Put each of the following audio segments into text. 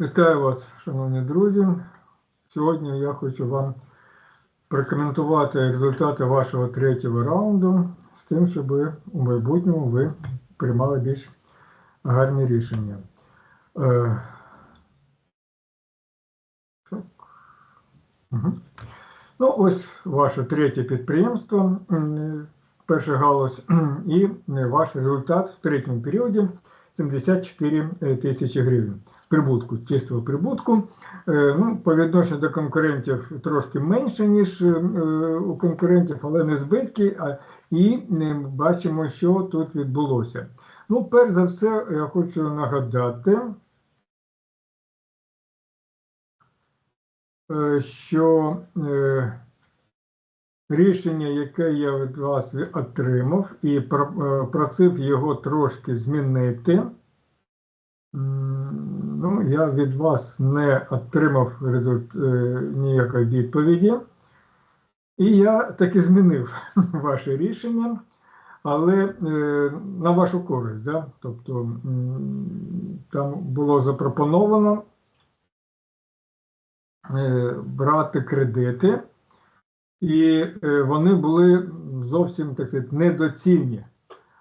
Вітаю вас, шановні друзі. Сьогодні я хочу вам прокоментувати результати вашого третього раунду з тим, щоб у майбутньому ви приймали більш гарні рішення. Е. Ну, ось ваше третє підприємство, перша галузь, і ваш результат в третьому періоді 74 тисячі гривень прибутку, чистого прибутку. Е, Ну, по відношенню до конкурентів трошки менше, ніж е, у конкурентів, але не збитки. І бачимо, що тут відбулося. Ну, перш за все, я хочу нагадати, е, що рішення, яке я від вас отримав, і просив його трошки змінити. Ну, я від вас не отримав результ... е, ніякої відповіді. І я таки змінив ваше рішення, але е, на вашу користь. Да? Тобто там було запропоновано е, брати кредити, і вони були зовсім так сказати, недоцільні.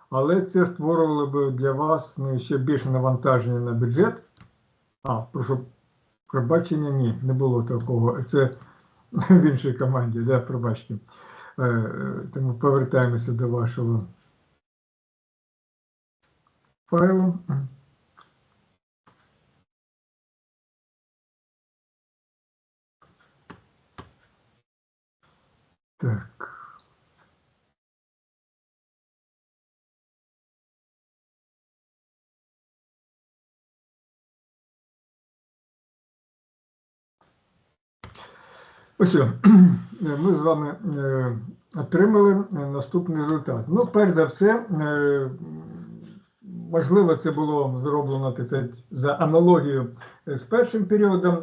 Але це створювало б для вас ну, ще більше навантаження на бюджет. А, прошу пробачення, ні, не було такого. Це в іншій команді, да, пробачте. Е, Тому повертаємося до вашого файлу. Так. Ось, ми з вами е, отримали е, наступний результат. Ну, перш за все, е, можливо, це було зроблено сказати, за аналогією з першим періодом.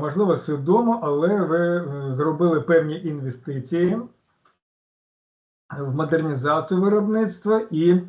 Можливо, свідомо, але ви зробили певні інвестиції в модернізацію виробництва і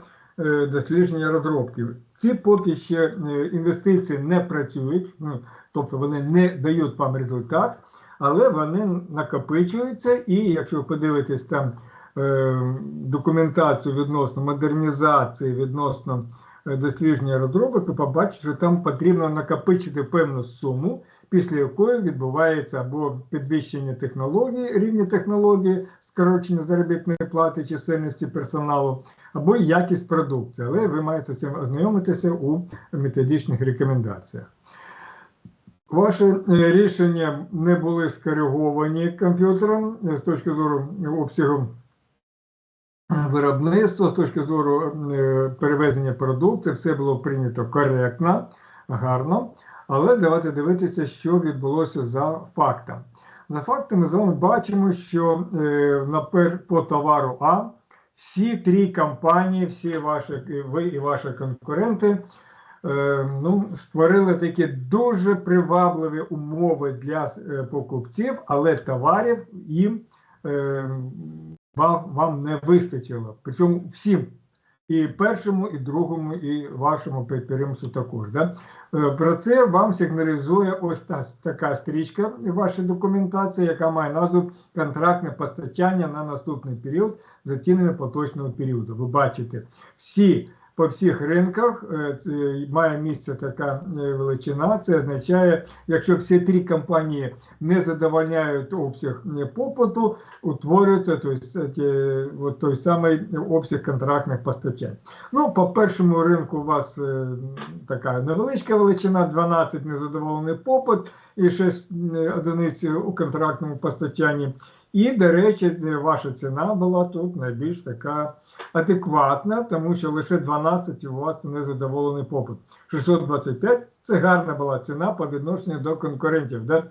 дослідження розробки. Ці поки ще інвестиції не працюють, ну, тобто вони не дають вам результат, але вони накопичуються, і якщо ви подивитесь там е, документацію відносно модернізації, відносно е, дослідження розробок, ви побачите, що там потрібно накопичити певну суму, після якої відбувається або підвищення технології, рівня технології, скорочення заробітної плати, чисельності персоналу, або якість продукції. Але ви маєте з цим ознайомитися у методичних рекомендаціях. Ваші е, рішення не були скориговані комп'ютером е, з точки зору обсягу е, виробництва, з точки зору перевезення продукції, все було прийнято коректно, гарно. Але давайте дивитися, що відбулося за фактами. За фактами, ми з вами бачимо, що по товару А всі три компанії, всі ваші, ви і ваші конкуренти, ну, створили такі дуже привабливі умови для е, покупців, але товарів їм е, вам, вам не вистачило. Причому всім. І першому, і другому, і вашому підприємству також. Да? Е, Про це вам сигналізує ось та така стрічка в вашій документації, яка має назву контрактне постачання на наступний період за цінами поточного періоду. Ви бачите, всі по всіх ринках е, має місце така е, величина. Це означає, якщо всі три компанії не задовольняють обсяг е, попиту, утворюється той, той самий обсяг контрактних постачань. Ну, по першому ринку у вас така невеличка величина, 12 незадоволений попит і 6 одиниць у контрактному постачанні. І, до речі, ваша ціна була тут найбільш така адекватна, тому що лише 12 у вас незадоволений попит. 625 це гарна була ціна по відношенню до конкурентів. Да?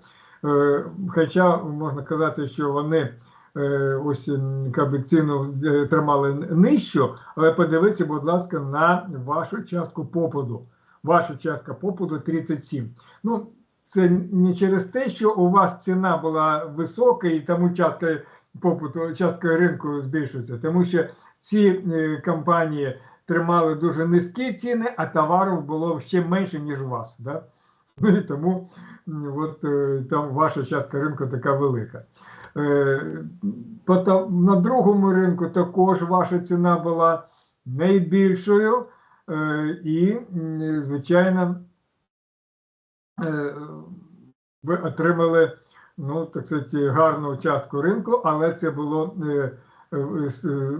Е, Хоча можна казати, що вони е, ось ціну е, тримали нижчу, але подивіться, будь ласка, на вашу частку попиту. Ваша частка попиту 37. Ну, це не через те, що у вас ціна була висока і тому частка попиту, частка ринку збільшується, тому що ці е, компанії тримали дуже низькі ціни, а товарів було ще менше, ніж у вас. Да? Ну і тому от, е, там ваша частка ринку така велика. Е, на другому ринку також ваша ціна була найбільшою, і, звичайно, ви отримали ну, так сказати, гарну частку ринку, але це було е, е, е,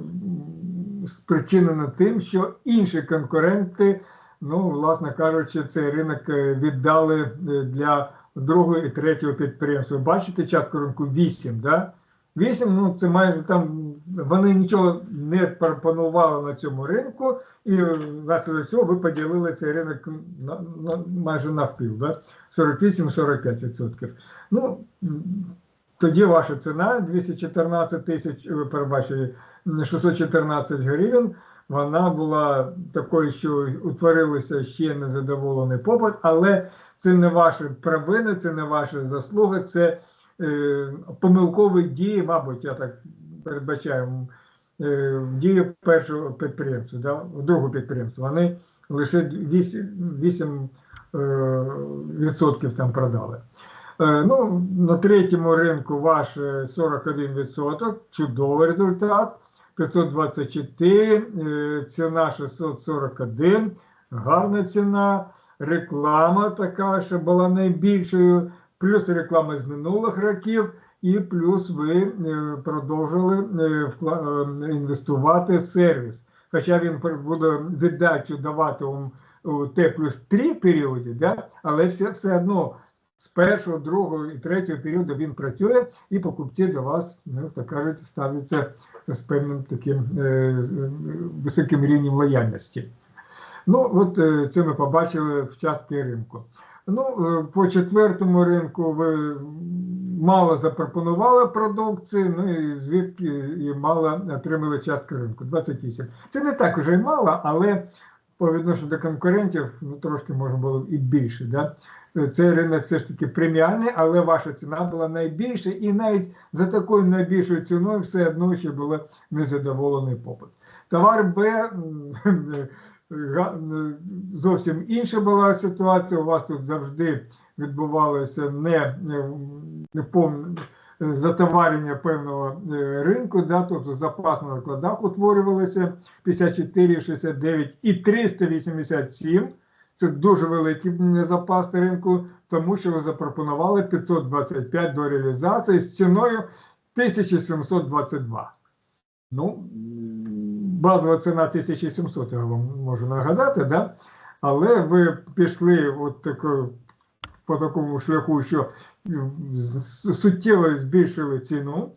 спричинено тим, що інші конкуренти, ну, власне кажучи, цей ринок е, віддали е, для другого і третього підприємства. Бачите частку ринку 8, да? 8, ну це майже там вони нічого не пропонували на цьому ринку, і внаслідок цього ви поділили цей ринок на, на, майже навпіл, да? 48-45%. Ну, тоді ваша ціна 214 тисяч, ви перебачили, 614 гривень. Вона була такою, що утворилося ще незадоволений попит, але це не ваші провини, це не ваші заслуги, це е, помилкові дії, мабуть, я так передбачаю, е, дії першого підприємства, да, другого підприємства. Вони лише 8, 8 е, там продали. Ну, на третьому ринку ваш е, 41%, чудовий результат. 524, е, ціна 641, гарна ціна, реклама така, що була найбільшою, плюс реклама з минулих років, і плюс ви е, продовжили е, е, інвестувати в сервіс. Хоча він буде віддачу давати вам Т плюс 3 періоді, да? але все, все одно з першого, другого і третього періоду він працює, і покупці до вас, ну так кажуть, ставляться з певним таким е, високим рівнем лояльності. Ну, от це ми побачили в частки ринку. Ну, е, по четвертому ринку ви мало запропонували продукції, ну і звідки і мало отримали частки ринку 28. Це не так уже й мало, але по відношенню до конкурентів ну, трошки можна було і більше. Да? Цей ринок все ж таки преміальний, але ваша ціна була найбільша, і навіть за такою найбільшою ціною все одно ще було незадоволений попит. Товар Б зовсім інша була ситуація. У вас тут завжди відбувалося не, не повне затоварення певного е, ринку, да, тобто запас на накладах утворювалося 54, 69 і 387. Це дуже великий запас на ринку, тому що ви запропонували 525 до реалізації з ціною 1722. Ну, базова ціна 1700, я вам можу нагадати, да? але ви пішли от такою, по такому шляху, що суттєво збільшили ціну.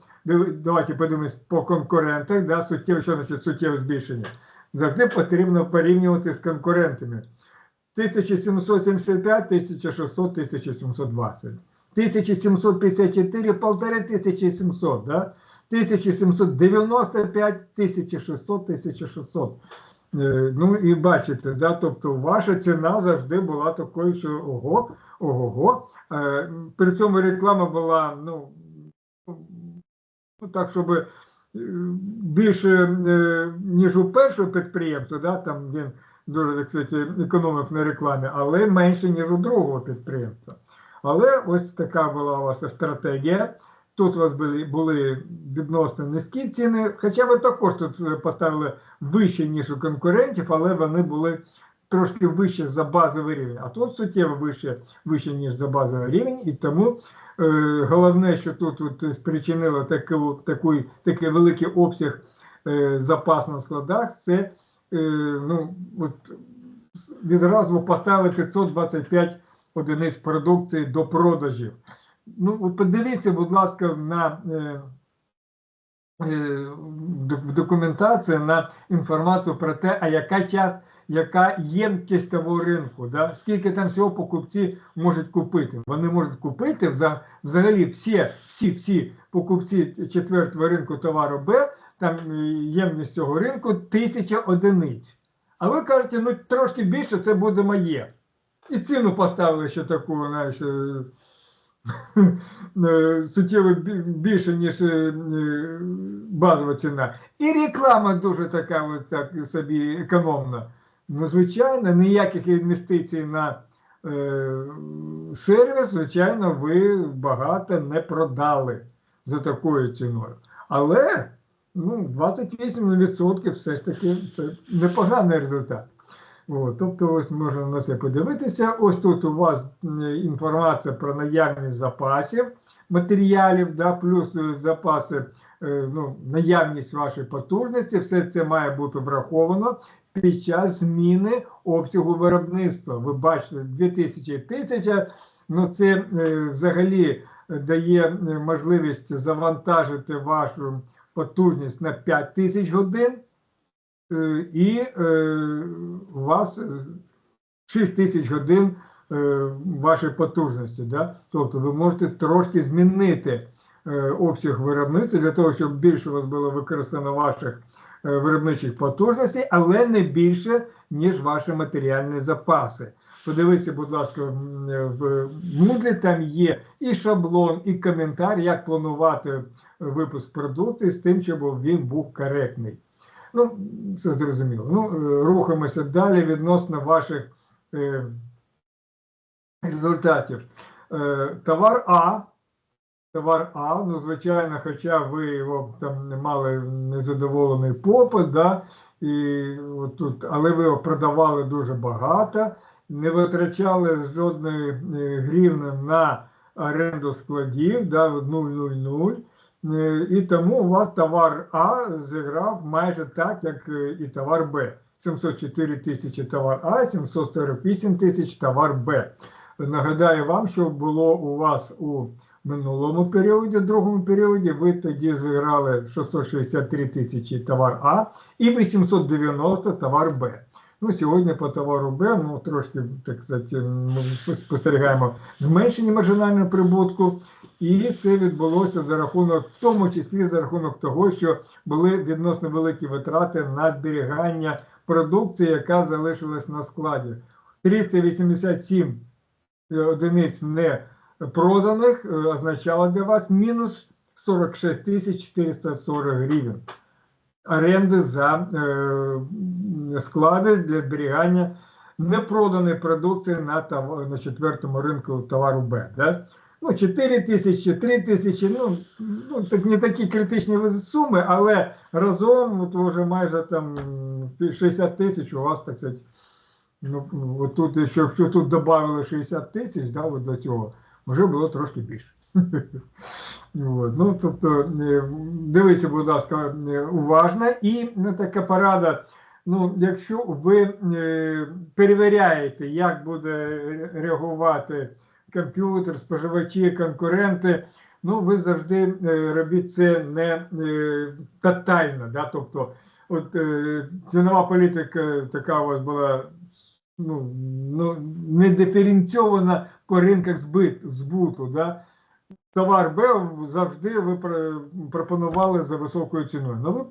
Давайте подивимось по конкурентах, да? суттєво, що значить суттєве збільшення. Завжди потрібно порівнювати з конкурентами. 1775, 1600, 1720. 1754, 1500, да? 1795, 1600, 1600. Е, Ну і бачите, да? тобто ваша ціна завжди була такою, що ого, ого-го. Е, При цьому реклама була, ну, ну так, щоб е, більше, е, ніж у першого підприємства, да? там він дуже так сказати, економив на рекламі, але менше, ніж у другого підприємства. Але ось така була у вас стратегія. Тут у вас були, були відносно низькі ціни, хоча ви також тут е, поставили вище, ніж у конкурентів, але вони були трошки вище за базовий рівень. А тут суттєво вище, вище ніж за базовий рівень, і тому е, головне, що тут, тут спричинило таку, таку, такий великий обсяг е, запас на складах, це е, ну, от, відразу поставили 525 одиниць продукції до продажів. Ну, подивіться, будь ласка, на е, е, в документації на інформацію про те, а яка часть, яка ємкість того ринку, да? скільки там всього покупці можуть купити. Вони можуть купити взагалі всі, всі, всі покупці четвертого ринку товару Б, там е, ємність цього ринку тисяча одиниць. А ви кажете, ну трошки більше це буде моє. І ціну поставили ще таку, знаєш, суттєво більше, ніж е, е, базова ціна. І реклама дуже така от так собі економна. Ну, звичайно, ніяких інвестицій на е, сервіс, звичайно, ви багато не продали за такою ціною. Але ну, 28% все ж таки це непоганий результат. От, тобто, ось можна на це подивитися. Ось тут у вас інформація про наявність запасів матеріалів, да, плюс е, запаси, е, ну, наявність вашої потужності. Все це має бути враховано під час зміни обсягу виробництва. Ви бачите, 2000 тисяча, ну це е, взагалі дає можливість завантажити вашу потужність на 5000 годин. Е, і е, у вас е, 6 тисяч годин е, вашої потужності. Да? Тобто ви можете трошки змінити е, обсяг виробництва для того, щоб більше у вас було використано ваших е, виробничих потужностей, але не більше, ніж ваші матеріальні запаси. Подивіться, будь ласка, е, в Moodle там є і шаблон, і коментар, як планувати випуск продукції з тим, щоб він був коректний. Ну, це зрозуміло. Ну, е, рухаємося далі відносно ваших е, результатів. Е, товар А. Товар А, ну, звичайно, хоча ви його там мали незадоволений попит, да, і от тут, але ви його продавали дуже багато, не витрачали жодної е, гривни на оренду складів, да, 0,00. Е, І тому у вас товар А зіграв майже так, як е, і товар Б. 704 тисячі товар А, 748 тисяч товар Б. Нагадаю вам, що було у вас у минулому періоді, другому періоді, ви тоді зіграли 663 тисячі товар А і 890 товар Б. Ну, сьогодні по товару Б ну, трошки так сказати, ми спостерігаємо зменшення маржинального прибутку. І це відбулося за рахунок, в тому числі за рахунок того, що були відносно великі витрати на зберігання продукції, яка залишилась на складі. 387 одиниць не проданих е, означало для вас мінус 46 440 гривень. Оренди за е, склади для зберігання непроданої продукції на, на четвертому ринку товару Б. Да? ну, 4 тисячі, 3 тисячі, ну, ну так не такі критичні суми, але разом от вже майже там 60 тисяч у вас, так сказати, ну, от тут, якщо, тут додали 60 тисяч, да, до цього, вже було трошки більше. От, ну, тобто, е, дивіться, будь ласка, е, уважно. І ну, така порада. Ну, якщо ви е, перевіряєте, як буде реагувати комп'ютер, споживачі, конкуренти, ну ви завжди робіть це не тотально. Да? Тобто, от цінова політика така у вас була ну, ну, не диференційована по ринках збит, збуту. Да? Товар Б завжди ви пропонували за високою ціною. Ну ви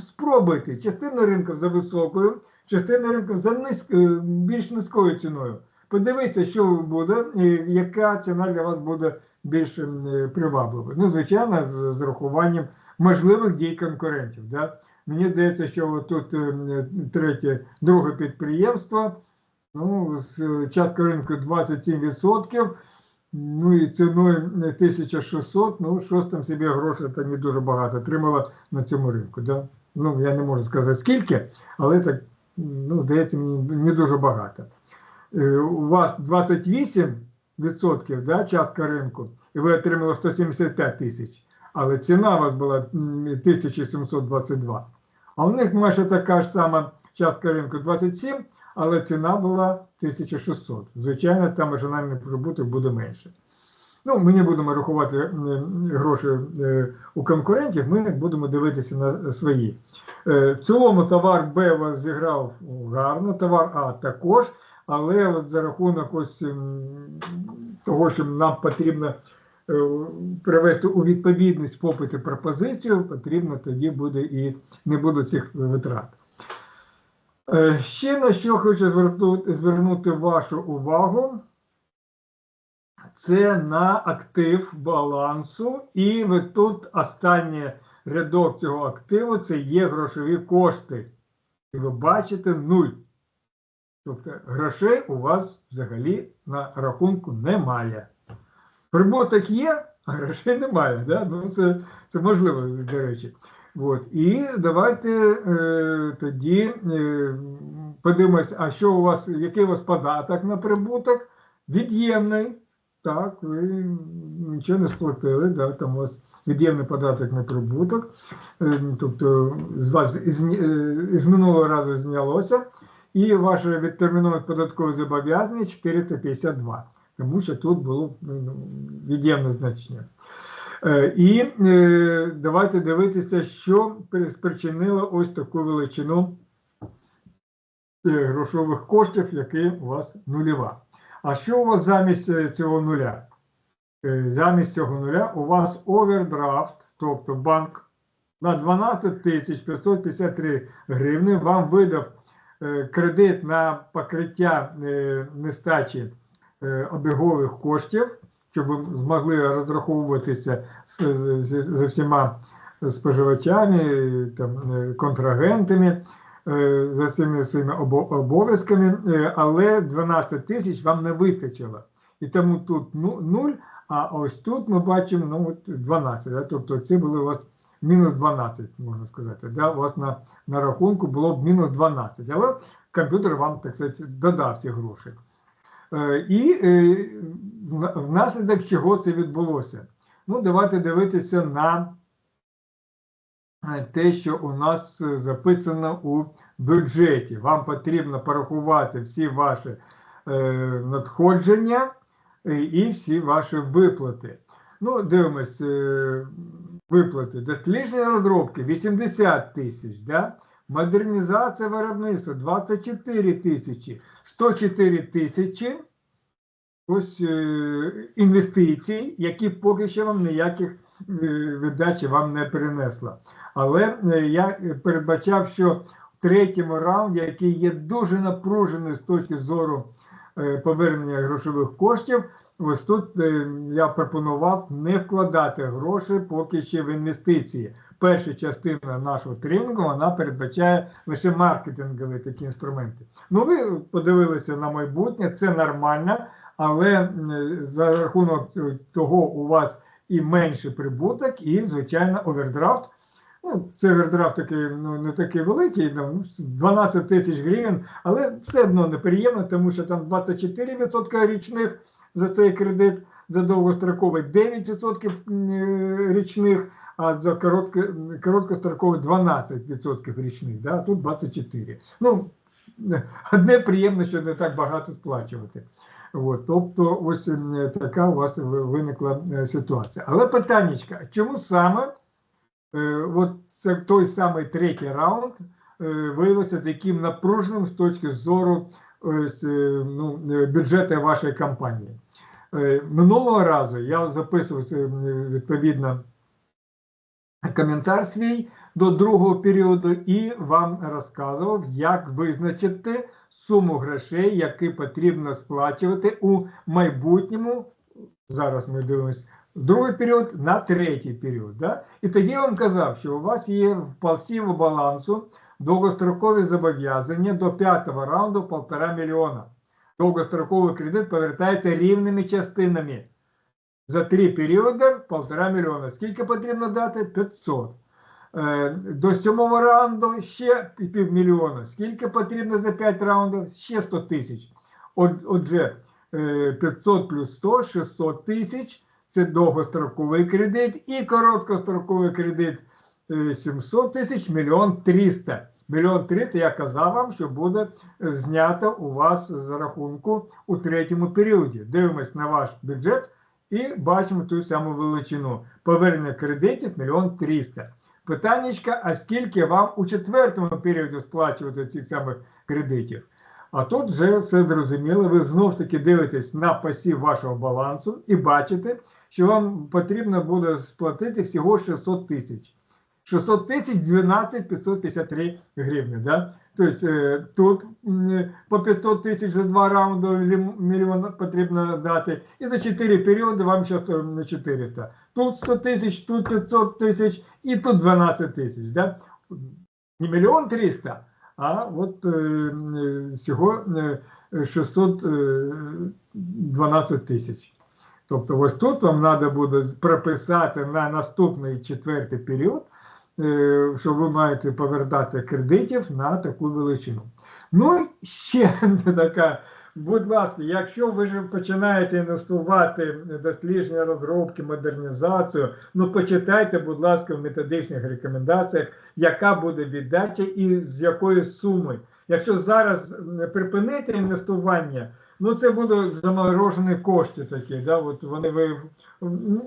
спробуйте частину ринку за високою, частину ринку за низькою, більш низькою ціною. Подивіться, що буде, і яка ціна для вас буде більш е, привабливою. Ну, звичайно, з, з рахуванням можливих дій конкурентів. Да? Мені здається, що тут е, третє, друге підприємство, ну, з частка ринку 27%, ну і ціною 1600, ну, щось там собі грошей та не дуже багато отримала на цьому ринку. Да? Ну, я не можу сказати скільки, але так, ну, здається, мені не дуже багато. Е, у вас 28% да, частка ринку, і ви отримали 175 тисяч, але ціна у вас була 1722. А у них майже така ж сама частка ринку 27, але ціна була 1600. Звичайно, там маржинальний прибуток буде менше. Ну, Ми не будемо рахувати гроші е, у конкурентів, ми будемо дивитися на свої. Е, в цілому товар Б вас зіграв гарно, товар А також. Але от за рахунок ось того, що нам потрібно е, привести у відповідність попит і пропозицію, потрібно тоді буде і не буде цих витрат. Е, ще на що хочу звернути вашу увагу, це на актив балансу. І тут останній рядок цього активу це є грошові кошти. І ви бачите нуль. Тобто грошей у вас взагалі на рахунку немає. Прибуток є, а грошей немає. Да? Ну, це, це можливо, до речі. От. І давайте е, тоді е, подивимось, а що у вас, який у вас податок на прибуток? Від'ємний. Так, ви нічого не сплатили, да, там у вас від'ємний податок на прибуток. Е, тобто з вас із, е, із минулого разу знялося, і ваше відтерміноване податкове зобов'язання 452, тому що тут було ну, від'ємне значення. Е, І е, давайте дивитися, що спричинило ось таку величину е, грошових коштів, які у вас нульова. А що у вас замість цього нуля? Замість цього нуля у вас овердрафт, тобто банк на 12 тисяч 553 гривни вам видав кредит на покриття нестачі обігових коштів, щоб змогли розраховуватися з, всіма споживачами, там, е, контрагентами, е, за всіми своїми обов'язками, е, але 12 тисяч вам не вистачило. І тому тут ну, 0, а ось тут ми бачимо ну, от 12. Да? Тобто це були у вас мінус 12, можна сказати. Да? У вас на, на рахунку було б мінус 12, але комп'ютер вам, так сказати, додав ці гроші. Е, І е, внаслідок чого це відбулося? Ну, давайте дивитися на е, те, що у нас записано у бюджеті. Вам потрібно порахувати всі ваші надходження і всі ваші виплати. Ну, дивимось, виплати. Дослідження розробки 80 тисяч, да? Модернізація виробництва 24 тисячі, 104 тисячі ось е, інвестицій, які поки що вам ніяких е, віддачі вам не принесла. Але е, я передбачав, що в третьому раунді, який є дуже напружений з точки зору е, повернення грошових коштів, ось тут е, я пропонував не вкладати гроші поки ще в інвестиції. Перша частина нашого тренінгу вона передбачає лише маркетингові такі інструменти. Ну, ви подивилися на майбутнє, це нормально, але за рахунок того у вас і менший прибуток, і, звичайно, овердрафт. Ну, це овердрафт такий ну, не такий великий, ну, 12 тисяч гривень, але все одно неприємно, тому що там 24% річних за цей кредит, за довгостроковий 9% е, річних, а за коротко, короткостроковий 12% річних, да? тут 24%. Ну, одне приємно, що не так багато сплачувати. От, тобто, ось така у вас виникла е, ситуація. Але питаннячка, чому саме е, от це той самий третій раунд е, виявився таким напруженим з точки зору ось, е, ну, е, бюджету вашої компанії? Е, Минулого разу я записував відповідно коментар свій до другого періоду і вам розказував, як визначити суму грошей, які потрібно сплачувати у майбутньому. Зараз ми дивимося другий період на третій період. Да? І тоді я вам казав, що у вас є в пасиву балансу довгострокові зобов'язання до п'ятого раунду 1,5 мільйона. Довгостроковий кредит повертається рівними частинами. За три періоди 1,5 мільйона. Скільки потрібно дати? 500. Е, До сьомого раунду ще півмільйона. Скільки потрібно за 5 раундів? Ще 100 тисяч. Отже, е, 500 плюс 100 – 600 тисяч. Це довгостроковий кредит і короткостроковий кредит е, 700 тисяч, мільйон 300. Мільйон 300, я казав вам, що буде е, знято у вас з рахунку у третьому періоді. Дивимось на ваш бюджет і бачимо ту саму величину. Повернення кредитів мільйон 300. Питаннячка, а скільки вам у четвертому періоді сплачувати цих самих кредитів? А тут вже все зрозуміло. Ви знову ж таки дивитесь на пасів вашого балансу і бачите, що вам потрібно буде сплатити всього 600 тисяч. 600 тисяч 12 553 гривні. Да? Тобто е, тут по 500 тисяч за два раунди мільйон потрібно дати, і за 4 періоди вам ще 100, 400. Тут 100 тисяч, тут 500 тисяч і тут 12 тисяч. Да? Не мільйон 300, а от е, е, всього е, 612 тисяч. Тобто, ось тут вам треба буде прописати на наступний четвертий період, е, що ви маєте повертати кредитів на таку величину. Ну і ще така, будь ласка, якщо ви ж починаєте інвестувати дослідження, розробки, модернізацію, ну почитайте, будь ласка, в методичних рекомендаціях, яка буде віддача і з якої суми. Якщо зараз припинити інвестування, ну це будуть заморожені кошти такі, да, от вони ви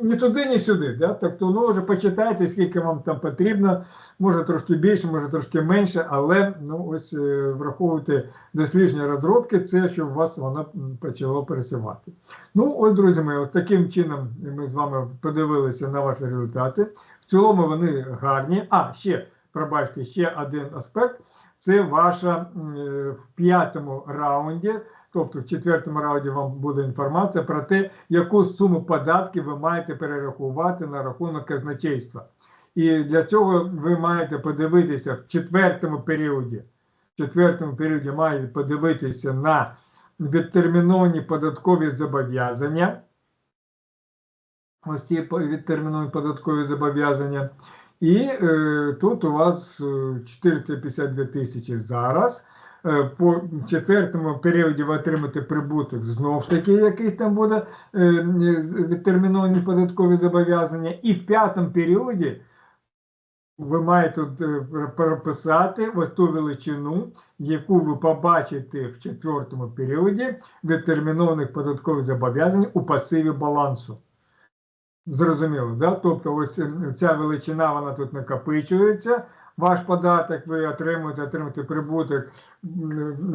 ні туди, ні сюди. Да? Тобто, ну вже почитайте, скільки вам там потрібно, може трошки більше, може трошки менше, але ну ось е, враховуйте дослідження розробки, це щоб у вас воно почало працювати. Ну, ось, друзі мої, ось таким чином ми з вами подивилися на ваші результати. В цілому вони гарні. А, ще, пробачте, ще один аспект. Це ваша е, в п'ятому раунді, тобто в четвертому раунді вам буде інформація про те, яку суму податків ви маєте перерахувати на рахунок казначейства. І для цього ви маєте подивитися в четвертому періоді. В четвертому періоді маєте подивитися на відтерміновані податкові зобов'язання. Ось ці відтерміновані податкові зобов'язання. І е, тут у вас е, 452 тисячі зараз. Е, по четвертому періоді ви отримаєте прибуток знов таки, якийсь там буде е, е, відтерміновані податкові зобов'язання. І в п'ятому періоді ви маєте е, прописати ось ту величину, яку ви побачите в четвертому періоді відтермінованих податкових зобов'язань у пасиві балансу. Зрозуміло, да? Тобто, ось ця величина вона тут накопичується. Ваш податок ви отримуєте, отримуєте прибуток,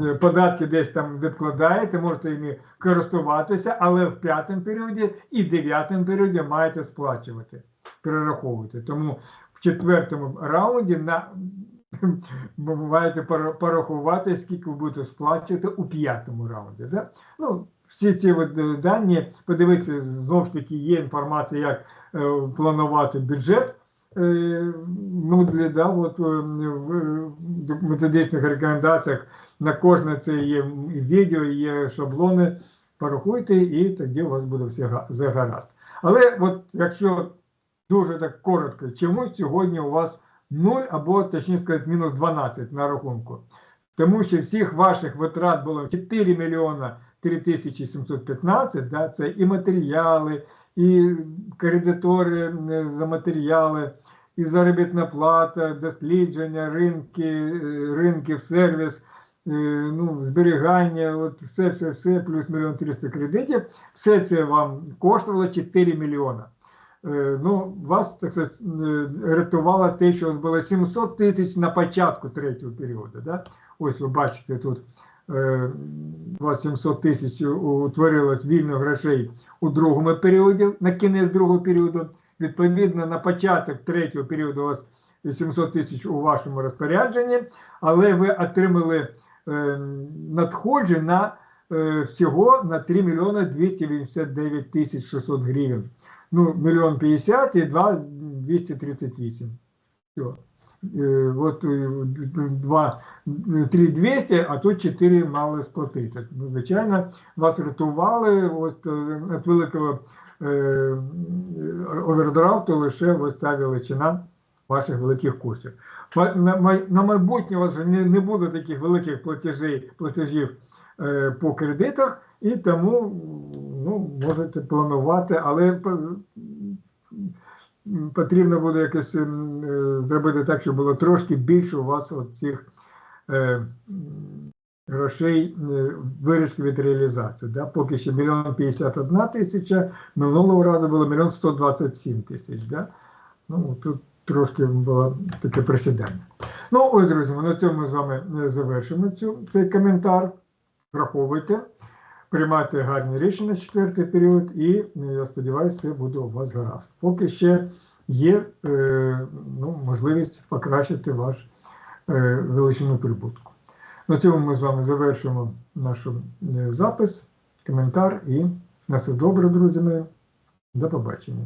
е, податки десь там відкладаєте, можете ними користуватися, але в п'ятому періоді і дев'ятому періоді маєте сплачувати, перераховувати. Тому в четвертому раунді на маєте порахувати, скільки ви будете сплачувати у п'ятому раунді. Да? Ну, всі ці от, е, дані, подивіться, знов ж таки є інформація, як е, планувати бюджет. Е, ну, для, да, от, в методичних рекомендаціях на кожне це є відео, є шаблони. Порахуйте, і тоді у вас буде все гаразд. Але от якщо дуже так коротко, чому сьогодні у вас 0 або, точніше сказати, мінус 12 на рахунку? Тому що всіх ваших витрат було 4 мільйона 3715, да, це і матеріали, і кредитори за матеріали, і заробітна плата, дослідження, ринки, е, ринків, сервіс, е, ну, зберігання, от все, все, все, плюс мільйон 300 кредитів, все це вам коштувало 4 мільйона. Е, Ну, вас так сказати, е, рятувало те, що у вас було 700 тисяч на початку третього періоду. Да? Ось ви бачите тут 700 тисяч утворилось вільних грошей у другому періоді, на кінець другого періоду. Відповідно, на початок третього періоду у вас 700 тисяч у вашому розпорядженні, але ви отримали е, надходжень на е, всього на 3 мільйони 289 тисяч 600 гривень. Ну, мільйон 50 і 2 238. Все. Е, от е, два, 3 200, а тут 4 мали сплатити. Ну, Звичайно, вас рятували от, е, від великого е, овердрафту лише ось та величина ваших великих коштів. На, майбутнє у вас не, не буде таких великих платежів, платежів е, по кредитах, і тому ну, можете планувати, але потрібно буде якось ем, е, зробити так, щоб було трошки більше у вас цих е, грошей е, вирішки від реалізації. Да? Поки ще мільйон 51 тисяча, минулого разу було мільйон 127 тисяч. Да? Ну, тут трошки було таке присідання. Ну, ось, друзі, на цьому ми з вами завершимо цю, цей коментар. Враховуйте, приймайте гарні рішення четвертий період, і е, я сподіваюся, все буде у вас гаразд. Поки ще є е, ну, можливість покращити ваш е, величину прибутку. На цьому ми з вами завершимо наш е, запис, коментар і на все добре, друзі мої. До побачення.